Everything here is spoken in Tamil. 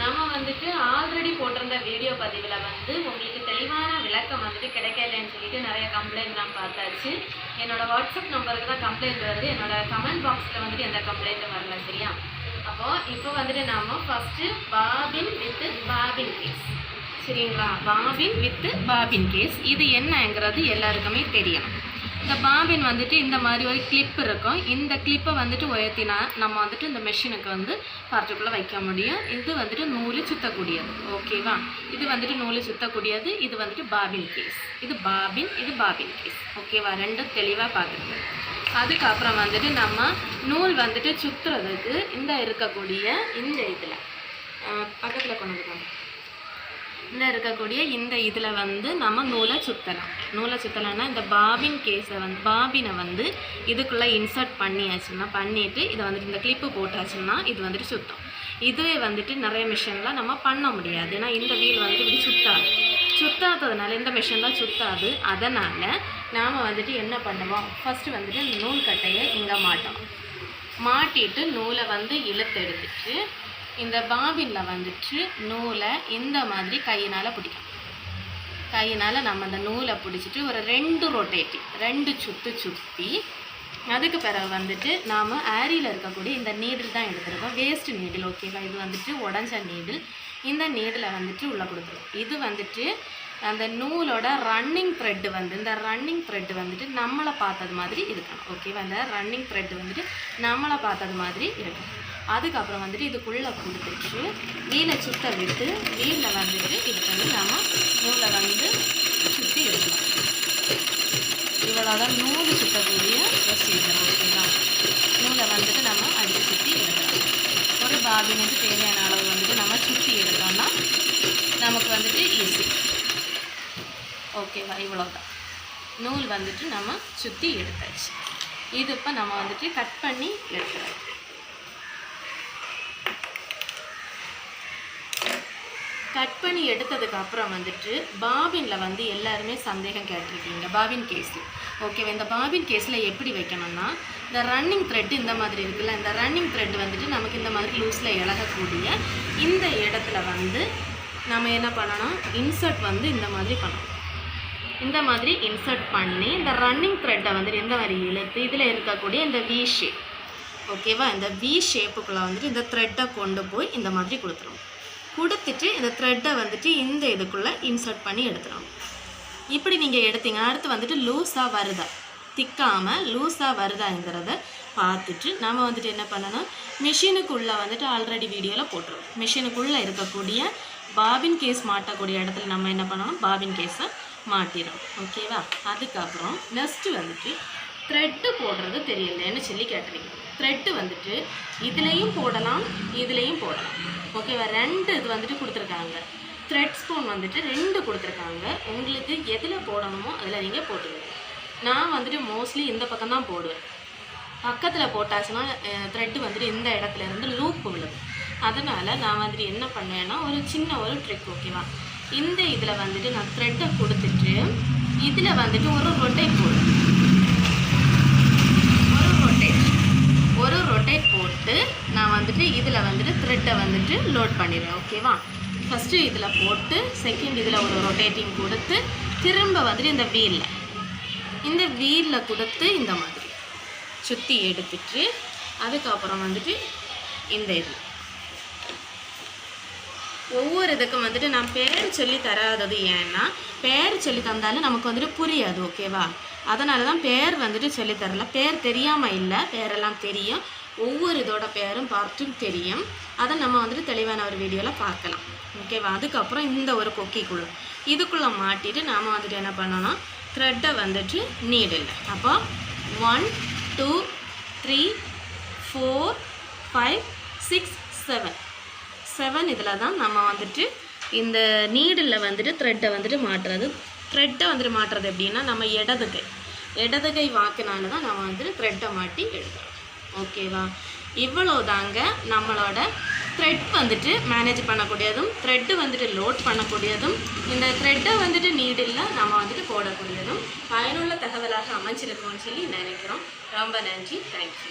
நம்ம வந்துட்டு ஆல்ரெடி போட்டிருந்த வீடியோ பதிவில் வந்து உங்களுக்கு தெளிவான விளக்கம் வந்துட்டு கிடைக்கலன்னு சொல்லிட்டு நிறைய கம்ப்ளைண்ட்லாம் பார்த்தாச்சு. என்னோடய வாட்ஸ்அப் நம்பருக்கு தான் கம்ப்ளைண்ட் வருது. என்னோடய கமெண்ட் பாக்ஸில் வந்துட்டு எந்த கம்ப்ளைண்ட்டும் வரல சரியா? அப்போது இப்போ வந்துட்டு நாம் first bobbin with bobbin case சரிங்களா? பாபின் வித்து பாபின் கேஸ் இது என்னங்கிறது எல்லாருக்குமே தெரியும். இந்த பாபின் வந்துட்டு இந்த மாதிரி ஒரு கிளிப் இருக்கும். இந்த கிளிப்பை வந்துட்டு உயர்த்தினா நம்ம வந்துட்டு இந்த மெஷினுக்கு வந்து பர்டிகுலர் வைக்க முடியும். இது வந்துட்டு நூல் சுத்தக்கூடியது. ஓகேவா இது வந்துட்டு நூல் சுத்தக்கூடியது. இது வந்துட்டு பாபின் கேஸ் இது பாபின் இது பாபின் கேஸ் ஓகேவா ரெண்டும் தெளிவாக பார்த்துருக்கு அதுக்கப்புறம் வந்துட்டு நம்ம நூல் வந்துட்டு சுற்றுறதுக்கு இந்த இருக்கக்கூடிய இந்த இதில் பக்கத்தில் கொண்டு வந்துருக்காங்க இந்த இருக்கக்கூடிய இந்த இதில் வந்து நம்ம நூலை சுற்றலாம் நூலை சுற்றலாம்னா இந்த பாபின் கேஸை வந்து பாபினை வந்து இதுக்குள்ளே இன்சர்ட் பண்ணியாச்சுன்னா பண்ணிவிட்டு இதை வந்துட்டு இந்த கிளிப்பு போட்டாச்சுன்னா இது வந்துட்டு சுத்தம். இதுவே வந்துட்டு நிறைய மிஷினில் நம்ம பண்ண முடியாது. ஏன்னா இந்த வீல் வந்துட்டு இப்படி சுத்தாது. சுத்தாததுனால இந்த மிஷின்லாம் சுத்தாது. அதனால் நாம் வந்துட்டு என்ன பண்ணுவோம்? ஃபஸ்ட்டு வந்துட்டு நூல் கட்டையை இங்கே மாட்டோம். மாட்டிட்டு நூலை வந்து இழுத்து எடுத்துட்டு இந்த பாபினில் வந்துட்டு நூலை இந்த மாதிரி கையினால் பிடிக்கும். கையினால் நம்ம அந்த நூலை பிடிச்சிட்டு ஒரு ரெண்டு ரொட்டேட்டிங் ரெண்டு சுற்று சுற்றி அதுக்கு பிறகு வந்துட்டு நாம் ஆரியில் இருக்கக்கூடிய இந்த நீடில் தான் எடுத்துருக்கோம். வேஸ்ட் நீடில் ஓகேவா இது வந்துட்டு உடஞ்ச நீடில் இந்த நீடிலை வந்துட்டு உள்ளே கொடுத்துருவோம். இது வந்துட்டு அந்த நூலோட ரன்னிங் த்ரெட்டு வந்து இந்த ரன்னிங் த்ரெட்டு வந்துட்டு நம்மளை பார்த்தது மாதிரி இருக்கணும் ஓகேவா இந்த ரன்னிங் த்ரெட்டு வந்துட்டு நம்மளை பார்த்தது மாதிரி இருக்கணும். அதுக்கப்புறம் வந்துட்டு இதுக்குள்ளே கொடுத்துட்டு வீலை சுத்த விட்டு வீலில் வந்துட்டு இது பண்ணி நம்ம நூலை வந்து சுற்றி எடுக்கணும் இவ்வளோதான் நூல் சுற்றக்கூடிய ப்ரொசீஜர் ஓகேங்களா நூலை வந்துட்டு நம்ம அடித்து சுற்றி எடுக்கலாம். ஒரு பாபினுக்கு தேவையான அளவு வந்துட்டு நம்ம சுற்றி எடுத்தோம்னா நமக்கு வந்துட்டு ஈஸி ஓகேவா? இவ்வளோ தான் நூல் வந்துட்டு நம்ம சுற்றி எடுத்தாச்சு. இது இப்போ நம்ம வந்துட்டு கட் பண்ணி எடுத்துக்கலாம் கட் பண்ணி எடுத்ததுக்கு அப்புறம் வந்துட்டு பாபினில் வந்து எல்லாருமே சந்தேகம் கேட்டிருக்கீங்க. பாபின் கேஸில் ஓகேவா இந்த பாபின் கேஸில் எப்படி வைக்கணும்னா இந்த ரன்னிங் த்ரெட் இந்த மாதிரி இருக்குல்ல இந்த ரன்னிங் த்ரெட் வந்துட்டு நமக்கு இந்த மாதிரி லூஸில் இழகக்கூடிய இந்த இடத்துல வந்து நம்ம என்ன பண்ணணும்? இன்சர்ட் வந்து இந்த மாதிரி பண்ணணும். இந்த மாதிரி இன்சர்ட் பண்ணி இந்த ரன்னிங் த்ரெட்டை வந்துட்டு இந்த மாதிரி இழுத்து இதில் இருக்கக்கூடிய இந்த வி ஷேப் ஓகேவா இந்த வி ஷேப்புக்குள்ளே வந்துட்டு இந்த த்ரெட்டை கொண்டு போய் இந்த மாதிரி கொடுத்துருவோம் கொடுத்துட்டு இந்த த்ரெட்டை வந்துட்டு இந்த இதுக்குள்ளே இன்சர்ட் பண்ணி எடுத்துடும் இப்படி நீங்கள் எடுத்தீங்க. அடுத்து வந்துட்டு லூஸாக வருதா? திக்காமல் லூஸாக வருதாங்கிறத பார்த்துட்டு நம்ம வந்துட்டு என்ன பண்ணணும்? மிஷினுக்குள்ளே வந்துட்டு ஆல்ரெடி வீடியோவில் போட்டுருவோம். மிஷினுக்குள்ளே இருக்கக்கூடிய பாபின் கேஸ் மாட்டக்கூடிய இடத்துல நம்ம என்ன பண்ணணும்? பாபின் கேஸை மாட்டிடும் ஓகேவா அதுக்கப்புறம் நெக்ஸ்ட்டு வந்துட்டு த்ரெட்டு போடுறது தெரியலன்னு சொல்லி கேட்டுறீங்க த்ரெட்டு வந்துட்டு இதுலேயும் போடலாம் இதுலேயும் போடலாம். ஓகேவா ரெண்டு இது வந்துட்டு கொடுத்துருக்காங்க. த்ரெட் ஸ்பூன் வந்துட்டு ரெண்டு கொடுத்துருக்காங்க. உங்களுக்கு எதில் போடணுமோ அதில் நீங்கள் போட்டுருங்க நான் வந்துட்டு மோஸ்ட்லி இந்த பக்கம் தான் போடுவேன். பக்கத்தில் போட்டாச்சுன்னா த்ரெட்டு வந்துட்டு இந்த இடத்துல இருந்து லூப் விழுது அதனால் நான் வந்துட்டு என்ன பண்ணுவேன்னா ஒரு சின்ன ஒரு ட்ரிக் ஓகேவா இந்த இதில் வந்துட்டு நான் த்ரெட்டை கொடுத்துட்டு இதில் வந்துட்டு ஒரு ரொட்டை போடுவேன் ஒரு ரொட்டேட் ஒரு ரொட்டேட் போட்டு நான் வந்துட்டு இதில் வந்துட்டு த்ரெட்டை வந்துட்டு லோட் பண்ணிடுவேன் ஓகேவா ஃபஸ்ட்டு இதில் போட்டு செகண்ட் இதில் ஒரு ரொட்டேட்டிங் கொடுத்து திரும்ப வந்துட்டு இந்த வீலில் இந்த வீலில் கொடுத்து இந்த மாதிரி. சுற்றி எடுத்துட்டு அதுக்கப்புறம் வந்துட்டு இந்த இது. ஒவ்வொரு இதுக்கும் வந்துட்டு நான் பேர் சொல்லி தராதது ஏன்னா பேர் சொல்லி தந்தாலும் நமக்கு வந்துட்டு புரியாது ஓகேவா அதனால தான் பேர் வந்துட்டு சொல்லி தரல. பேர் தெரியாமல் இல்லை பேரெல்லாம் தெரியும். ஒவ்வொரு இதோட பேரும் பார்த்தும் தெரியும். அதை நம்ம வந்துட்டு தெளிவான ஒரு வீடியோவில் பார்க்கலாம். ஓகேவா அதுக்கப்புறம் இந்த ஒரு கொக்கிக்குள்ளே இதுக்குள்ளே மாட்டிட்டு நாம் வந்துட்டு என்ன பண்ணணும்? த்ரெட்டை வந்துட்டு நீடில் அப்போ one two three four five six seven seven இதில் தான் நம்ம வந்துட்டு இந்த நீடில் வந்துட்டு த்ரெட்டை வந்துட்டு மாட்டுறது. த்ரெட்டை வந்துட்டு மாட்டுறது எப்படின்னா நம்ம இடது கை இடது கை வாக்கினால தான் நம்ம வந்துட்டு த்ரெட்டை மாட்டி எழுதுறோம் ஓகேவா இவ்வளோ தாங்க நம்மளோட த்ரெட் வந்துட்டு மேனேஜ் பண்ணக்கூடியதும் த்ரெட்டு வந்துட்டு லோட் பண்ணக்கூடியதும் இந்த த்ரெட்டை வந்துட்டு நீடில் நம்ம வந்துட்டு போடக்கூடியதும் பயனுள்ள தகவலாக அமைச்சிருக்கோம்னு சொல்லி நினைக்கிறோம். ரொம்ப நன்றி. தேங்க்யூ